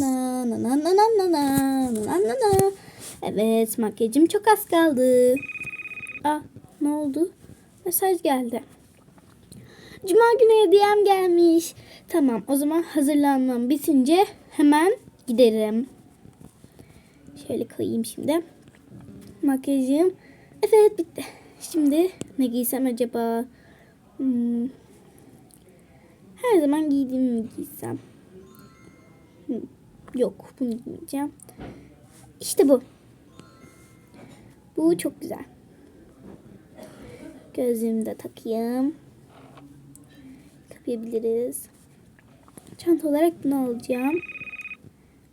na na na na na na. Evet makyajım çok az kaldı. Ah ne oldu? Mesaj geldi. Cuma günü hediyem gelmiş. Tamam o zaman hazırlanmam bitince hemen giderim. Şöyle koyayım şimdi. Makyajım. Evet bitti. Şimdi ne giysem acaba? Hmm. Her zaman giydiğimi mi giysem? Hmm. Yok bunu giymeyeceğim. İşte bu. Bu çok güzel. Gözlüğümü de takayım. Kapayabiliriz. Çanta olarak bunu alacağım.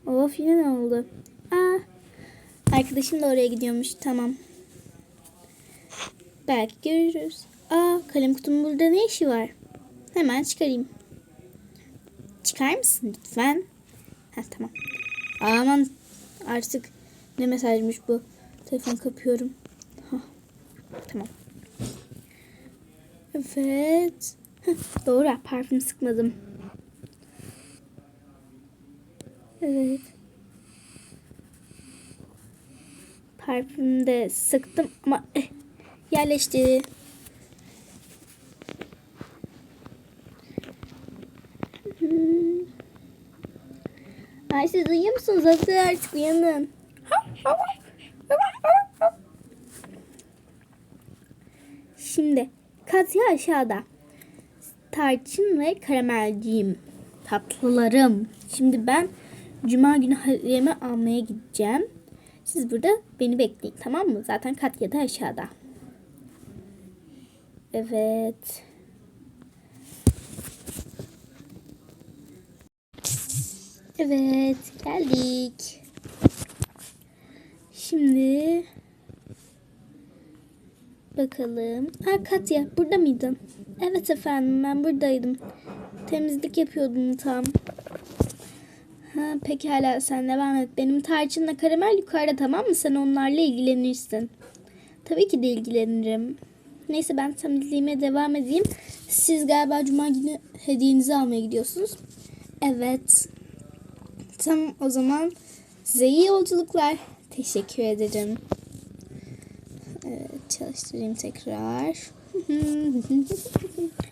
Of yine ne oldu? Aa, arkadaşım da oraya gidiyormuş. Tamam. Belki görürüz. Aa, kalem kutumun burada ne işi var? Hemen çıkarayım. Çıkar mısın lütfen? Ha tamam. Aman artık ne mesajmış bu? Telefon kapıyorum. Hah, tamam. Evet. Heh, doğru parfüm sıkmadım. Evet. Parfüm de sıktım ama eh, yerleşti. Hmm. Ay siz uyuyor musunuz? Hadi artık uyanın. Şimdi Katya aşağıda. Tarçın ve karamelciyim. Tatlılarım. Şimdi ben Cuma günü hediyemi almaya gideceğim. Siz burada beni bekleyin tamam mı? Zaten Katya da aşağıda. Evet. Evet geldik. Şimdi bakalım. Ha Katya burada mıydın? Evet efendim ben buradaydım. Temizlik yapıyordum tam. Ha pekala sen devam et. Benim tarçınla karamel yukarıda tamam mı? Sen onlarla ilgilenirsin. Tabii ki de ilgilenirim. Neyse ben temizliğime devam edeyim. Siz galiba cuma günü hediyenizi almaya gidiyorsunuz. Evet. Tamam o zaman size iyi yolculuklar. Teşekkür ederim. Evet, çalıştırayım tekrar.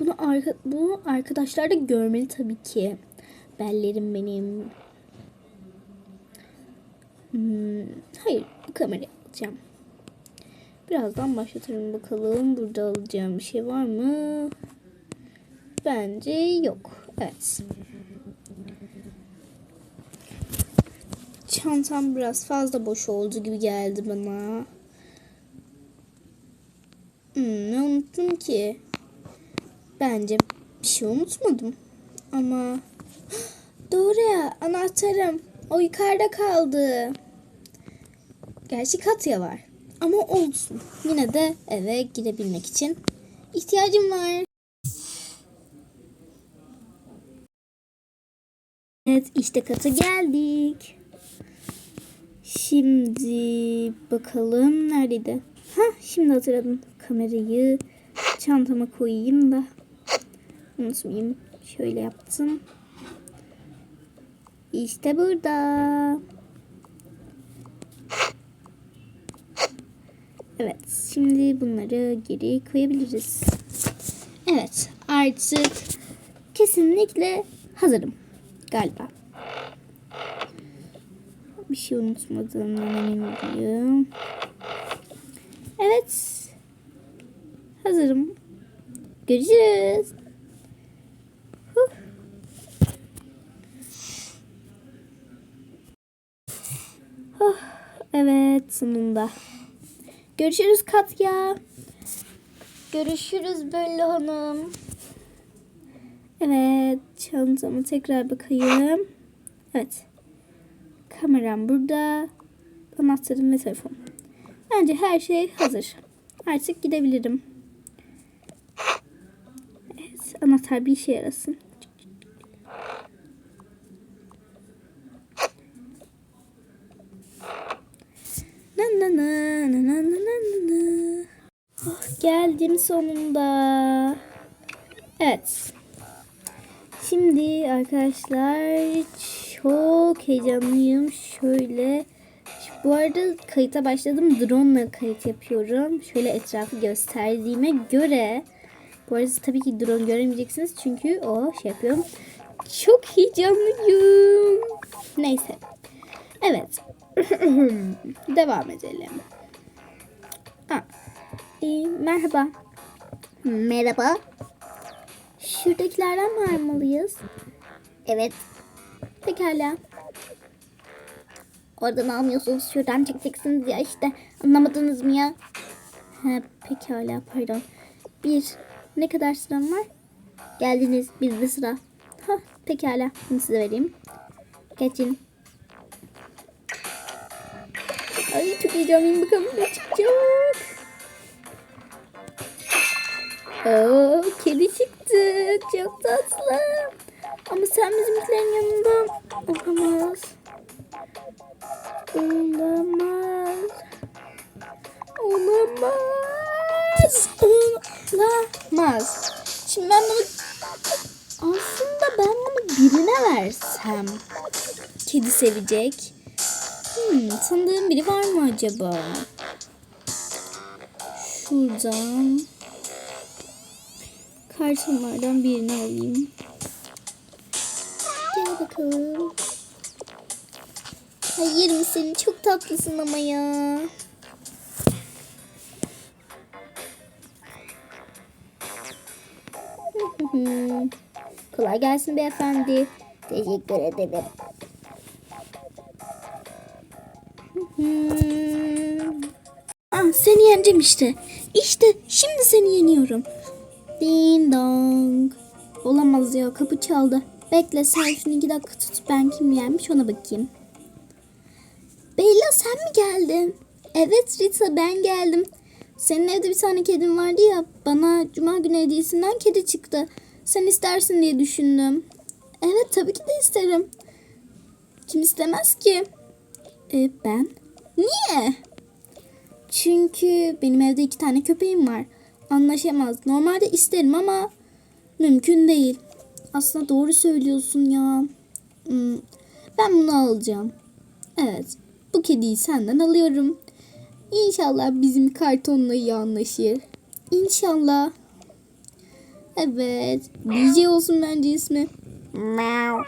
Bunu, arka, bunu arkadaşlar da görmeli tabii ki. Bellerim benim. Hmm, hayır bu kamerayı alacağım. Birazdan başlatırım bakalım. Burada alacağım bir şey var mı? Bence yok. Evet. Çantam biraz fazla boş oldu gibi geldi bana. Hmm, ne unuttum ki? Bence bir şey unutmadım. Ama doğru ya anahtarım. O yukarıda kaldı. Gerçi Katya var. Ama olsun. Yine de eve girebilmek için ihtiyacım var. Evet işte kata geldik. Şimdi bakalım neredeydi? Ha şimdi hatırladım. Kamerayı çantama koyayım da unutmayayım. Şöyle yaptım. İşte burada. Evet şimdi bunları geri koyabiliriz. Evet artık kesinlikle hazırım galiba. Bir şey unutmadığımdan emin olayım. Evet. Hazırım. Görüşürüz. Evet sonunda. Görüşürüz Katya. Görüşürüz Belli Hanım. Evet çantamı tekrar bakayım. Evet kameram burada. Anahtarım ve telefon. Bence her şey hazır. Artık gidebilirim. Evet, anahtar bir işe yarasın. Na na na na na na na na. Oh, geldim sonunda. Evet. Şimdi arkadaşlar çok heyecanlıyım. Şöyle bu arada kayıta başladım. Drone ile kayıt yapıyorum. Şöyle etrafı gösterdiğime göre bu arada tabii ki drone göremeyeceksiniz çünkü o şey yapıyorum. Çok heyecanlıyım. Neyse. Evet. Devam edelim. Ha. Ee, merhaba. Merhaba. Şuradakilerden mi almalıyız? Evet. Pekala. Oradan almıyorsunuz. Şuradan çekeceksiniz ya işte. Anlamadınız mı ya? He, pekala pardon. Bir. Ne kadar sıram var? Geldiniz. Bizde sıra. Ha, pekala. Bunu size vereyim. Geçin. Ay çok heyecanlıyım. Bakalım ne çıkacak. Oo, kedi çıktı. Çok tatlı. Ama sen bizimkilerin yanında olamaz. Olamaz. Olamaz. Olamaz. Şimdi ben bunu aslında ben bunu birine versem kedi sevecek. Hmm, tanıdığım biri var mı acaba? Şuradan kartonlardan birini alayım. Bakalım. Ay yerim seni çok tatlısın ama ya. Kolay gelsin beyefendi. Teşekkür ederim. Ah, seni yeneceğim işte. İşte şimdi seni yeniyorum. Ding dong. Olamaz ya kapı çaldı. Bekle sen şunu iki dakika tut. Ben kim yenmiş ona bakayım. Bella sen mi geldin? Evet Rita ben geldim. Senin evde bir tane kedin vardı ya. Bana cuma günü hediyesinden kedi çıktı. Sen istersin diye düşündüm. Evet tabii ki de isterim. Kim istemez ki? Ee, ben. Niye? Çünkü benim evde iki tane köpeğim var. Anlaşamaz. Normalde isterim ama mümkün değil. Aslında doğru söylüyorsun ya. Hmm, Ben bunu alacağım. Evet. Bu kediyi senden alıyorum. İnşallah bizim kartonla iyi anlaşır. İnşallah. Evet. DJ olsun bence ismi. Meow.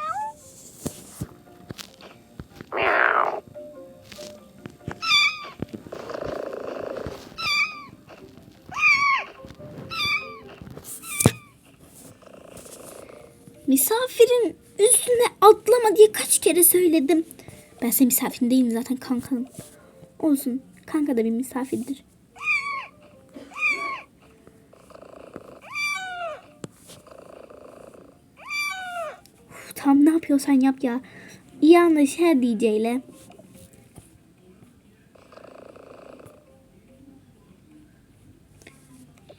Misafirin üstüne atlama diye kaç kere söyledim. Ben senin misafirin değilim zaten kankanım. Olsun. Kanka da bir misafirdir. Tam ne yapıyorsan yap ya. İyi anlaş her DJ ile.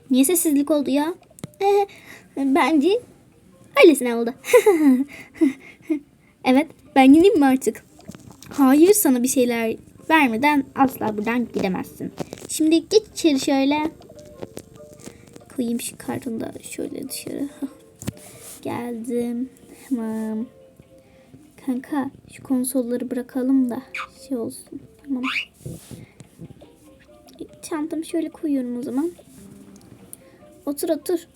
Niye sessizlik oldu ya? Ee, bence öylesine oldu. evet ben gideyim mi artık? Hayır sana bir şeyler vermeden asla buradan gidemezsin. Şimdi geç içeri şöyle. Koyayım şu kartonu da şöyle dışarı. Geldim. Tamam. Kanka şu konsolları bırakalım da şey olsun. Tamam. Çantamı şöyle koyuyorum o zaman. Otur otur.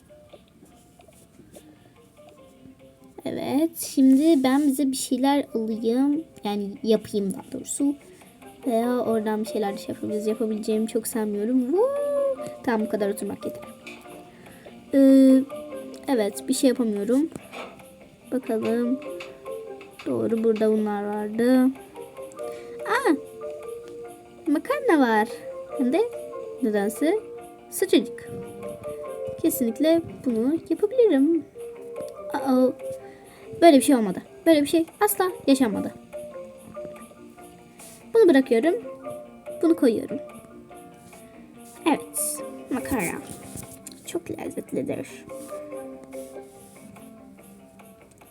Evet. Şimdi ben bize bir şeyler alayım. Yani yapayım daha doğrusu. Veya oradan bir şeyler de şey yapabiliriz. Yapabileceğimi çok sanmıyorum. Tamam bu kadar oturmak yeter. Ee, evet bir şey yapamıyorum. Bakalım. Doğru burada bunlar vardı. Aa! Makarna var. Hem de nedense sıcacık. Kesinlikle bunu yapabilirim. Aa, böyle bir şey olmadı. Böyle bir şey asla yaşanmadı. Bunu bırakıyorum. Bunu koyuyorum. Evet. Makarna. Çok lezzetlidir.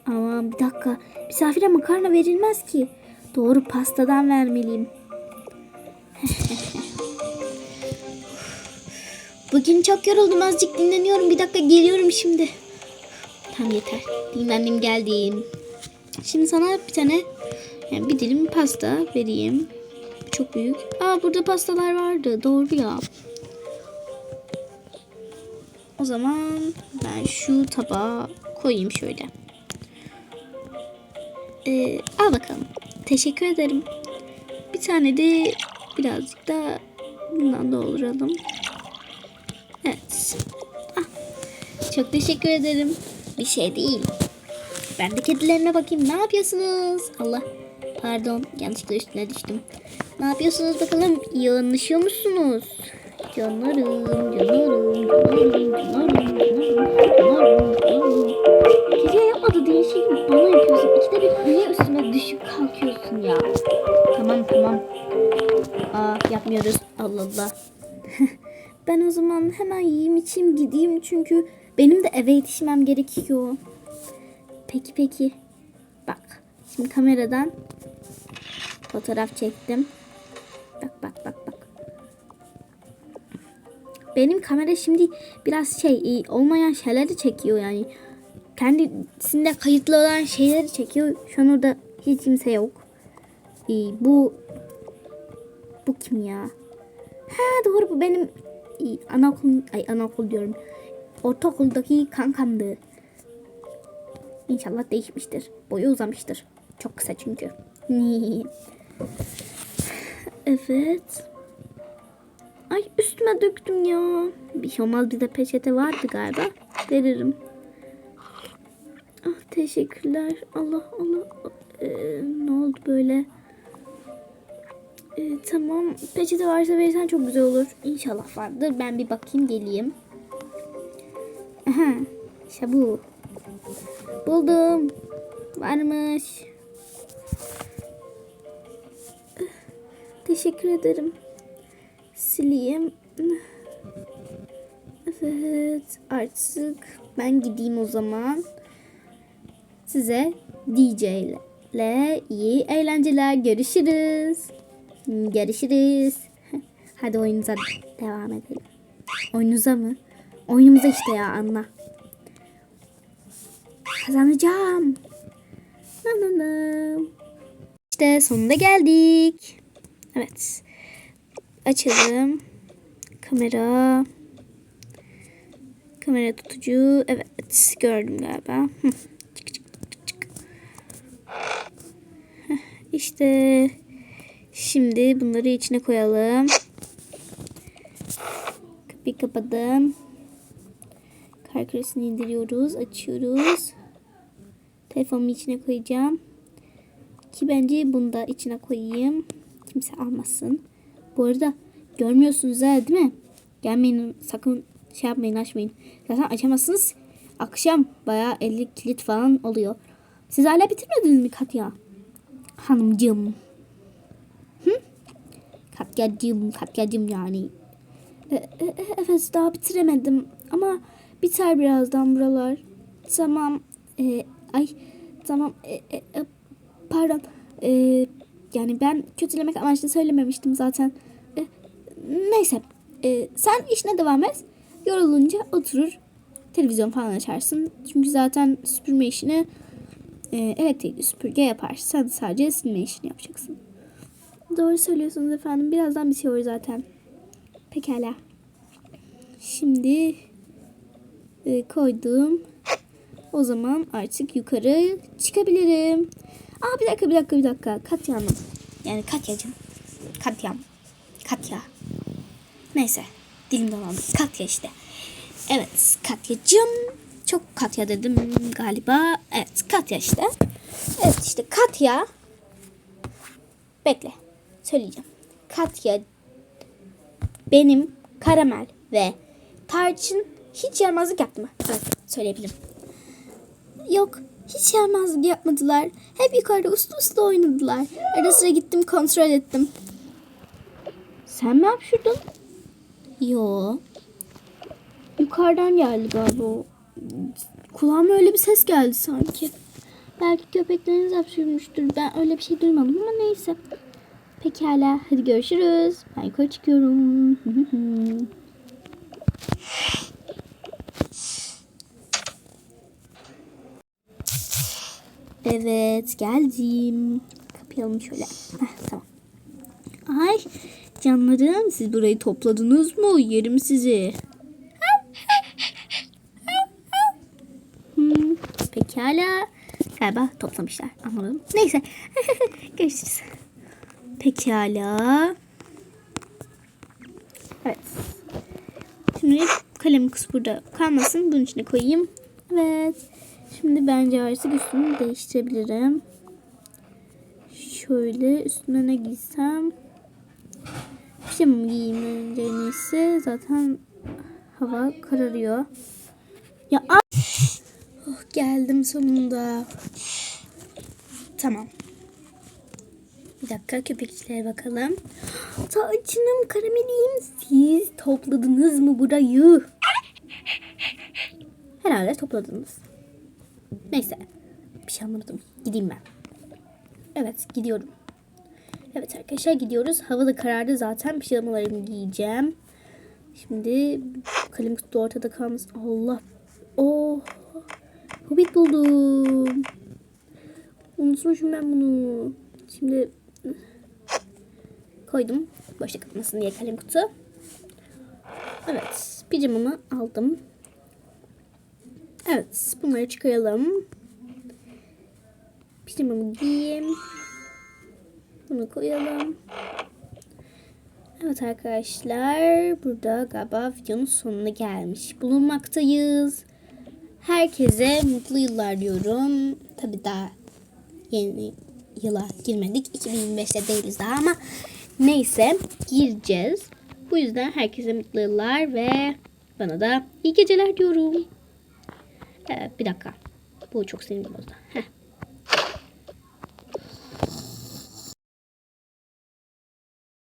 Ama bir dakika. Misafire makarna verilmez ki. Doğru pastadan vermeliyim. Bugün çok yoruldum. Azıcık dinleniyorum. Bir dakika geliyorum şimdi. Tam yeter. Dinlendim geldim. Şimdi sana bir tane yani bir dilim pasta vereyim. Çok büyük. Aa burada pastalar vardı. Doğru ya. O zaman ben şu tabağa koyayım şöyle. Ee, al bakalım. Teşekkür ederim. Bir tane de birazcık da bundan dolduralım. Evet. Ah, çok teşekkür ederim. Bir şey değil. Ben de kedilerine bakayım. Ne yapıyorsunuz? Allah. Pardon. Yanlışlıkla üstüne düştüm. Ne yapıyorsunuz bakalım? İyi anlaşıyor musunuz? Canlarım, canlarım, canlarım, canlarım, canlarım, canlarım. Kediye yapmadı diye şey bana yapıyorsun. İkide bir niye üstüme düşüp kalkıyorsun ya? Tamam tamam. Aa yapmıyoruz. Allah Allah. ben o zaman hemen yiyeyim içeyim gideyim çünkü benim de eve yetişmem gerekiyor. Peki peki. Bak. Şimdi kameradan fotoğraf çektim. Bak bak bak bak. Benim kamera şimdi biraz şey iyi olmayan şeyleri çekiyor yani. Kendisinde kayıtlı olan şeyleri çekiyor. Şu an orada hiç kimse yok. İyi, bu bu kim ya? Ha doğru bu benim iyi, anaokul ay anaokul diyorum. Ortaokuldaki kankamdı. İnşallah değişmiştir. Boyu uzamıştır. Çok kısa çünkü. evet. Ay üstüme döktüm ya. Bir şey olmaz bir de peçete vardı galiba. Veririm. Ah teşekkürler. Allah Allah. Ee, ne oldu böyle? Ee, tamam. Peçete varsa verirsen çok güzel olur. İnşallah vardır. Ben bir bakayım geleyim. Aha. İşte bu. Buldum. Varmış. Teşekkür ederim. Sileyim. Evet artık ben gideyim o zaman. Size DJ ile iyi eğlenceler. Görüşürüz. Görüşürüz. Hadi oyunuza devam edelim. Oyunuza mı? Oyunumuza işte ya anla. Kazanacağım. Na na na. İşte sonunda geldik. Evet. Açalım. Kamera. Kamera tutucu. Evet gördüm galiba. Çık, çık, çık, çık. İşte şimdi bunları içine koyalım. Kapıyı kapadım. Kar küresini indiriyoruz. Açıyoruz. Telefonumu içine koyacağım. Ki bence bunu da içine koyayım. Kimse almasın. Bu arada görmüyorsunuz ha değil mi? Gelmeyin sakın şey yapmayın açmayın. Zaten açamazsınız. Akşam bayağı 50 kilit falan oluyor. Siz hala bitirmediniz mi Katya? Hanımcığım. Hı? Katyacığım, Katyacığım yani. E, e, e, evet daha bitiremedim ama biter birazdan buralar. Tamam. E, ay tamam. E, e, e, pardon. E, yani ben kötülemek amaçlı söylememiştim zaten. E, neyse. E, sen işine devam et. Yorulunca oturur. Televizyon falan açarsın. Çünkü zaten süpürme işini e, elektrikli süpürge yapar. Sen sadece silme işini yapacaksın. Doğru söylüyorsunuz efendim. Birazdan bitiyor zaten. Pekala. Şimdi e, koydum. O zaman artık yukarı çıkabilirim. Aa bir dakika bir dakika bir dakika. Katya Hanım. Yani Katya'cığım. Katya'm. Katya. Neyse. Dilim dolandı. Katya işte. Evet Katya'cığım. Çok Katya dedim galiba. Evet Katya işte. Evet işte Katya. Bekle. Söyleyeceğim. Katya benim karamel ve tarçın hiç yaramazlık yaptı mı? Evet söyleyebilirim. Yok hiç yaramazlık yapmadılar. Hep yukarıda uslu uslu oynadılar. Ara sıra gittim kontrol ettim. Sen mi hapşurdun? Yo. Yukarıdan geldi galiba o. Kulağıma öyle bir ses geldi sanki. Belki köpekleriniz hapşırmıştır. Ben öyle bir şey duymadım ama neyse. Pekala. Hadi görüşürüz. Ben yukarı çıkıyorum. Evet geldim. Kapayalım şöyle. Heh, tamam. Ay canlarım siz burayı topladınız mı? Yerim sizi. Hmm, pekala. Galiba toplamışlar. Anladım. Neyse. Görüşürüz. Pekala. Evet. Şimdi kalem kız burada kalmasın. Bunun içine koyayım. Evet. Şimdi bence artık üstümü değiştirebilirim. Şöyle üstüne ne giysem. Pijamamı giyeyim önce iyisi. Zaten hava kararıyor. Ya a- oh, geldim sonunda. Tamam. Bir dakika köpekçilere bakalım. Saçınım karamelim siz topladınız mı burayı? Herhalde topladınız. Neyse. Bir şey anlamadım. Gideyim ben. Evet gidiyorum. Evet arkadaşlar gidiyoruz. Hava da karardı zaten. Pijamalarımı giyeceğim. Şimdi kalem kutu ortada kalmış. Allah. Oh. Hobbit buldum. Unutmuşum ben bunu. Şimdi koydum. Boşta kalmasın diye kalem kutu. Evet. Pijamamı aldım. Evet. Bunları çıkaralım. Pijamamı giyeyim. Bunu koyalım. Evet arkadaşlar. Burada galiba videonun sonuna gelmiş bulunmaktayız. Herkese mutlu yıllar diyorum. Tabii daha yeni yıla girmedik. 2025'te değiliz daha ama neyse gireceğiz. Bu yüzden herkese mutlu yıllar ve bana da iyi geceler diyorum. Evet, bir dakika. Bu çok sinirli bozdu. Heh.